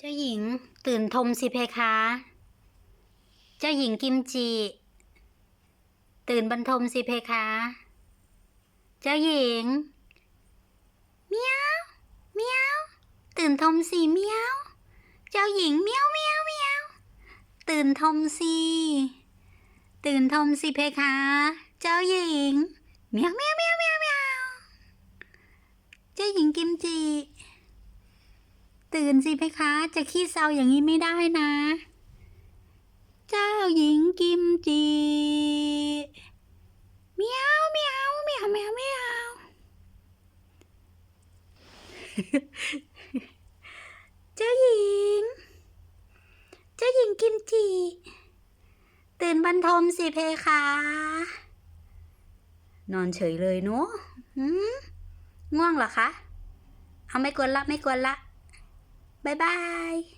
เจ้าหญิงตื่นทมสิเพคะ เจ้าหญิงกิมจิ ตื่นบรรทมสิเพคะ เจ้าหญิง เมียวเมียวตื่นทมสิเมียว เจ้าหญิงเมียวเมียวเมียวตื่นทมสิตื่นทมสิเพคะ เจ้าหญิงเมียวเมียวเมียวเมียวเมียวเจ้าหญิงกิมจิ ตื่นสิเพคะ จะขี้เศร้าอย่างนี้ไม่ได้นะ เจ้าหญิงกิมจิเมียวเมียวเมียวเมียวเมียวเจ้าหญิง เจ้าหญิงกิมจิ ตื่นบรรทมสิเพคะ นอนเฉยเลยเนาะง่วงเหรอคะ เอาไม่กวนละไม่กวนละ บ๊ายบาย